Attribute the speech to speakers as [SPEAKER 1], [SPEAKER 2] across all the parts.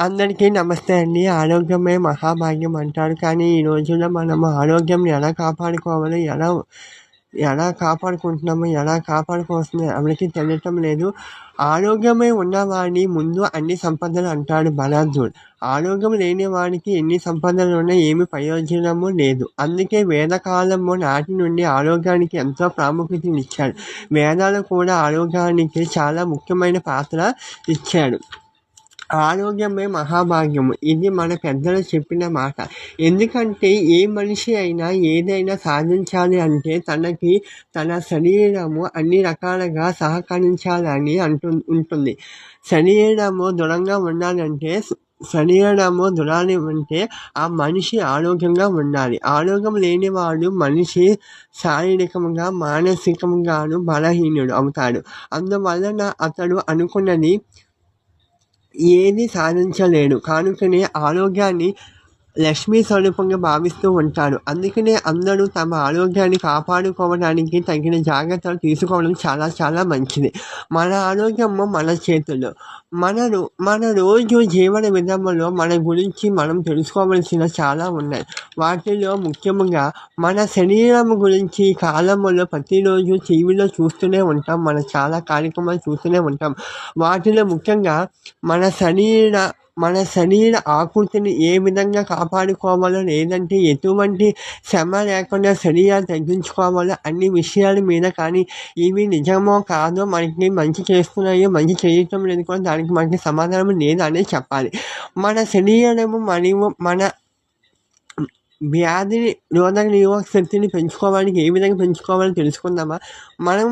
[SPEAKER 1] అందరికీ నమస్తే అండి. ఆరోగ్యమే మహాభాగ్యం అంటారు. కానీ ఈ రోజుల్లో మనం ఆరోగ్యం ఎలా కాపాడుకోవాలో? ఎలా ఎలా కాపాడుకుంటున్నామో? ఎలా కాపాడుకోవాల్సింది ఎవరికి తెలియటం లేదు. ఆరోగ్యమే ఉన్నవాడిని ముందు అన్ని సంపదలు అంటాడు బలార్జుడు ఆరోగ్యం లేని వాడికి ఎన్ని సంపదలు ఉన్నా ఏమి ప్రయోజనము లేదు. అందుకే వేదకాలము నాటి నుండి ఆరోగ్యానికి ఎంతో ప్రాముఖ్యతనిచ్చాడు. వేదాలు కూడా ఆరోగ్యానికి చాలా ముఖ్యమైన పాత్ర ఇచ్చాడు. ఆరోగ్యమే మహాభాగ్యము ఇది మన పెద్దలు చెప్పిన మాట. ఎందుకంటే ఏ మనిషి అయినా ఏదైనా సాధించాలి అంటే తనకి తన శరీరము అన్ని రకాలుగా సహకరించాలని అంటు ఉంటుంది. శరీరము దృఢంగా ఉండాలంటే శరీరము దృఢాన్ని ఉంటే ఆ మనిషి ఆరోగ్యంగా ఉండాలి. ఆరోగ్యం లేనివాడు మనిషి శారీరకంగా మానసికంగాను బలహీనుడు అవుతాడు. అందువలన అతడు అనుకున్నది ఏది సాధించలేడు. కానుకనే ఆరోగ్యాన్ని లక్ష్మీ స్వరూపంగా భావిస్తూ ఉంటారు అందుకనే అందరూ తమ ఆరోగ్యాన్ని కాపాడుకోవడానికి తగిన జాగ్రత్తలు తీసుకోవడం చాలా చాలా మంచిది. మన ఆరోగ్యము మన చేతుల్లో మన రో మన రోజు జీవన విధానంలో మన గురించి మనం తెలుసుకోవలసిన చాలా ఉన్నాయి. వాటిలో ముఖ్యంగా మన శరీరం గురించి కాలంలో ప్రతిరోజు టీవీలో చూస్తూనే ఉంటాం. మన చాలా కార్యక్రమాలు చూస్తూనే ఉంటాం. వాటిలో ముఖ్యంగా మన శరీర మన శరీర ఆకృతిని ఏ విధంగా కాపాడుకోవాలో లేదంటే ఎటువంటి శ్రమ లేకుండా శరీరాన్ని తగ్గించుకోవాలో అన్ని విషయాల మీద కానీ ఇవి నిజమో కాదో మనకి మంచి చేస్తున్నాయో మంచి చేయటం లేదు కూడా దానికి మనకి సమాధానం లేదనే చెప్పాలి. మన శరీరము మరియు మన వ్యాధిని రోధక నిరోధక శక్తిని పెంచుకోవడానికి ఏ విధంగా పెంచుకోవాలో తెలుసుకుందామా? మనం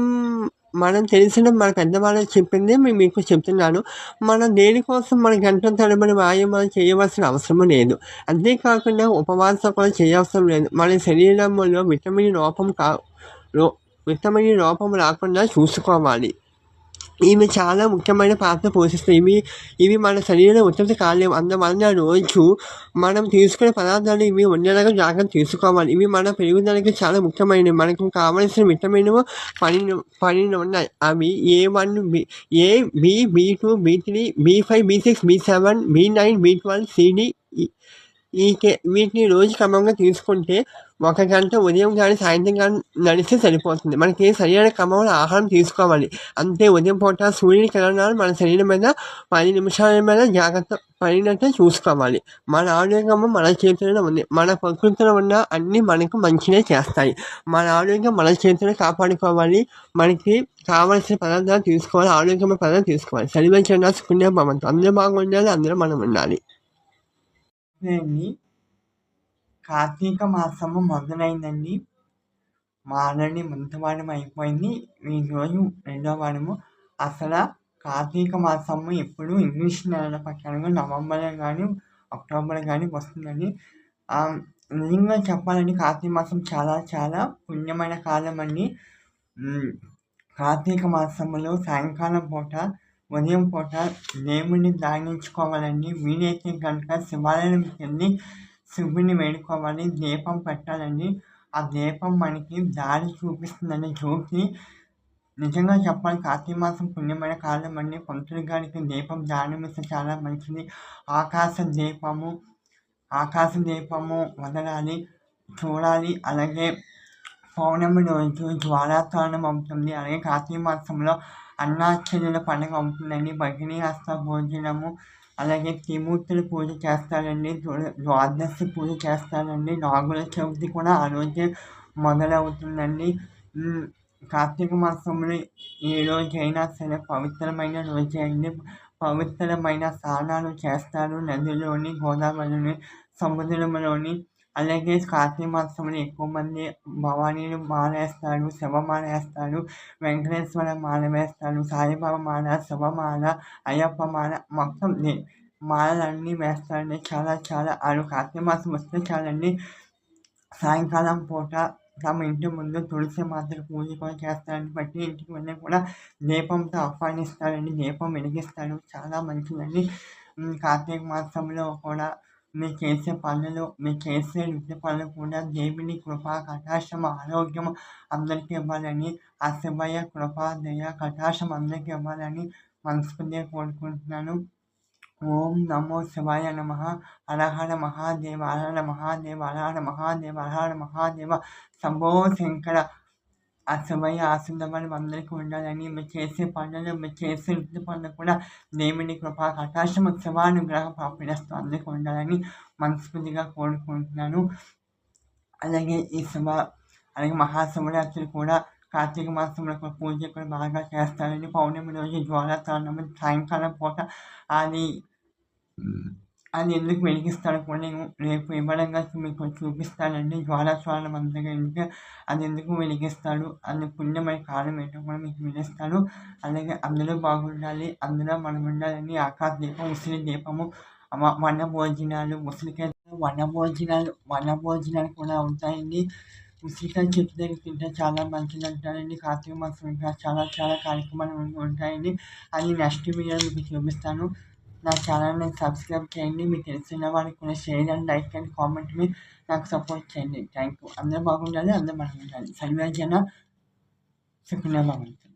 [SPEAKER 1] మనం తెలిసిన మన పెద్దవాళ్ళు చెప్పిందే మేము మీకు చెప్తున్నాను. మనం దేనికోసం మన గంటల తరబడి వ్యాయామాలు చేయవలసిన అవసరం లేదు. అంతేకాకుండా ఉపవాసం కూడా చేయవసరం లేదు. మన శరీరంలో విటమిన్ లోపం కా విటమిన్ లోపం రాకుండా చూసుకోవాలి. ఇవి చాలా ముఖ్యమైన పాత్ర పోషిస్తాయి ఇవి ఇవి మన శరీరంలో ఉత్పత్తి కాలేవు అందువలన రోజు మనం తీసుకునే పదార్థాలు ఇవి ఉండేలాగా జాగ్రత్త తీసుకోవాలి. ఇవి మన పెరుగుదలకి చాలా ముఖ్యమైనవి. మనకు కావలసిన విటమిన్ పన్నెండు పన్నెండు ఉన్నాయి. అవి A one B A B B two B three B five B six B seven B nine B twelve CD ఈ వీటిని రోజు క్రమంగా తీసుకుంటే ఒక గంట ఉదయం కానీ సాయంత్రం కానీ నడిస్తే సరిపోతుంది. మనకి సరైన క్రమంలో ఆహారం తీసుకోవాలి. అంతే ఉదయం పూట సూర్యుని కిరణాలు మన శరీరం మీద పది నిమిషాల మీద జాగ్రత్త పడినట్టే చూసుకోవాలి. మన ఆరోగ్యము మన చేతిలో ఉంది. మన ప్రకృతిలో ఉన్న అన్నీ మనకు మంచిగా చేస్తాయి. మన ఆరోగ్యం మన చేతిలో కాపాడుకోవాలి. మనకి కావలసిన పదార్థాలు తీసుకోవాలి. ఆరోగ్యమైన పదార్థాలు తీసుకోవాలి. శరీరం చిన్న పుణ్యం అందరూ బాగుండాలి అందరూ మనం ఉండాలి.
[SPEAKER 2] అండి కార్తీక మాసము మొదలైందండి. ఆల్రెడీ మొదటి వారం అయిపోయింది ఈరోజు రెండో వారము. అసలు కార్తీక మాసము ఎప్పుడు ఇంగ్లీష్ నెలల ప్రకారంగా నవంబర్ కానీ అక్టోబర్ కానీ వస్తుందండి. నిజంగా చెప్పాలంటే కార్తీక మాసం చాలా చాలా పుణ్యమైన కాలం అండి కార్తీక మాసంలో సాయంకాలం పూట ఉదయం పూట దేవుడిని ధ్యానించుకోవాలండి వీలైతే కనుక శివాలయం వెళ్ళి శివుని వేడుకోవాలి దీపం పెట్టాలండి ఆ దీపం మనకి దారి చూపిస్తుందండి జ్యోతి నిజంగా చెప్పాలి కార్తీక మాసం పుణ్యమైన కాలం అండి. పంతులు గారికి దీపం దానం ఇస్తే చాలా మంచిది. ఆకాశ దీపము ఆకాశ దీపము వదలాలి చూడాలి. అలాగే పౌర్ణమి రోజు జ్వాలాతోరణం అవుతుంది. అలాగే కార్తీక మాసంలో అన్నాచెల్లెల పండుగ అవుతుందండి. భగిని హస్త భోజనము అలాగే త్రిమూర్తులు పూజ చేస్తారండి. ద్వాదశి పూజ చేస్తారండి. నాగుల చవితి కూడా ఆ రోజే మొదలవుతుందండి. కార్తీక మాసంలో ఏ రోజైనా సరే పవిత్రమైన రోజే అండి. పవిత్రమైన స్నానాలు చేస్తారు నదిలోని గోదావరిలోని సముద్రంలోని అలాగే కార్తీక మాసంలో ఎక్కువ మంది భవానీలు మాల వేస్తారు శివమాల వేస్తారు వెంకటేశ్వర మాల వేస్తారు సాయిబాబా మాల శివమాల అయ్యప్ప మాల మొత్తం మాలలన్నీ వేస్తారండి చాలా చాలా ఆడు కార్తీక మాసం వస్తే చాలండి. సాయంకాలం పూట తమ ఇంటి ముందు తులసి మాతకు పూజ కూడా చేస్తారని బట్టి ఇంటికి వెళ్ళి కూడా దీపంతో ఆహ్వానిస్తారండి దీపం వెలిగిస్తారు చాలా మంచిదండి. కార్తీక మాసంలో కూడా మీరు చేసే పనులు మీరు చేసే నిత్య పనులు కూడా దేవుని కృప కటాక్షం ఆరోగ్యం అందరికీ ఇవ్వాలని ఆ శివయ్య కృప దయ కటాక్షం అందరికీ ఇవ్వాలని మనస్ఫూర్తిగా కోరుకుంటున్నాను ఓం నమో శివాయ నమ హరహర మహాదేవ హరహర మహాదేవ హరహర మహాదేవ హరహర మహాదేవ శంభో శంకర ఆ శివయ్య అందరికీ ఉండాలని మీరు చేసే పనులు మీరు చేసే ఇంటి పనులు కూడా దేవుని కృపా కటాక్షం శివానుగ్రహ పాపిడస్తూ అందరికీ ఉండాలని మనస్ఫూర్తిగా కోరుకుంటున్నాను. అలాగే ఈ శివ అలాగే మహాశివరాత్రి కూడా కార్తీక మాసంలో పూజ కూడా బాగా చేస్తారని పౌర్ణమి రోజు జ్వాలతాండం సాయంకాలం పూట అది అది ఎందుకు వెలిగిస్తాడో కూడా నేను రేపు వివరంగా మీకు చూపిస్తానండి. జ్వాలాస్వాల అంతగా ఎందుకు అది ఎందుకు వెలిగిస్తాడు అది పుణ్యమైన కారణం ఏంటో కూడా మీకు వినిస్తాను అలాగే అందరూ బాగుండాలి అందులో మనం ఉండాలని ఆకాశ దీపం ఉసిరి దీపము వన భోజనాలు ఉసిరికాయ వన భోజనాలు వన భోజనాలు కూడా ఉంటాయండి. ఉసిరికాయ చెట్టు దగ్గర తింటే చాలా మంచిది అంటారండి. కార్తీక మాసం ఇంకా చాలా చాలా కార్యక్రమాలు ఉంటాయండి. అది నెక్స్ట్ వీడియో మీకు చూపిస్తాను. నా ఛానల్ని సబ్స్క్రైబ్ చేయండి. మీకు తెలిసిన వారికి కూడా share and like and comment మీ నాకు సపోర్ట్ చేయండి. థ్యాంక్ యూ అందరూ బాగుండాలి. అందరూ బాగుండాలి సర్వేజన సుఖంగా బాగుంటుంది